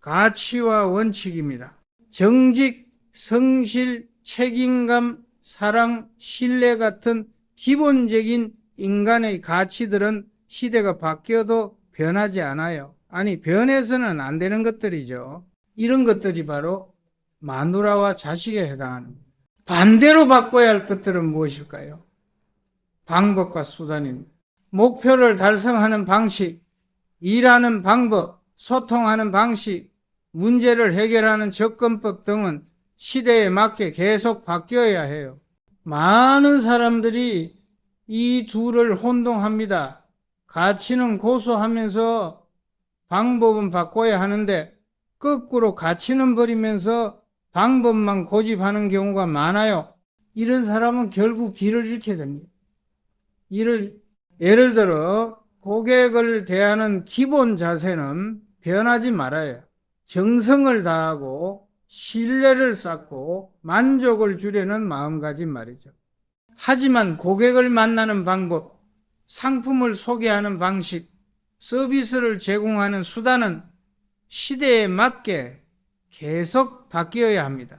가치와 원칙입니다. 정직, 성실, 책임감, 사랑, 신뢰 같은 기본적인 인간의 가치들은 시대가 바뀌어도 변하지 않아요. 아니, 변해서는 안 되는 것들이죠. 이런 것들이 바로 마누라와 자식에 해당합니다. 반대로 바꿔야 할 것들은 무엇일까요? 방법과 수단입니다. 목표를 달성하는 방식, 일하는 방법, 소통하는 방식, 문제를 해결하는 접근법 등은 시대에 맞게 계속 바뀌어야 해요. 많은 사람들이 이 둘을 혼동합니다. 가치는 고수하면서 방법은 바꿔야 하는데 거꾸로 가치는 버리면서 방법만 고집하는 경우가 많아요. 이런 사람은 결국 길을 잃게 됩니다. 이를 예를 들어 고객을 대하는 기본 자세는 변하지 말아요. 정성을 다하고 신뢰를 쌓고 만족을 주려는 마음가짐 말이죠. 하지만 고객을 만나는 방법, 상품을 소개하는 방식, 서비스를 제공하는 수단은 시대에 맞게 계속 바뀌어야 합니다.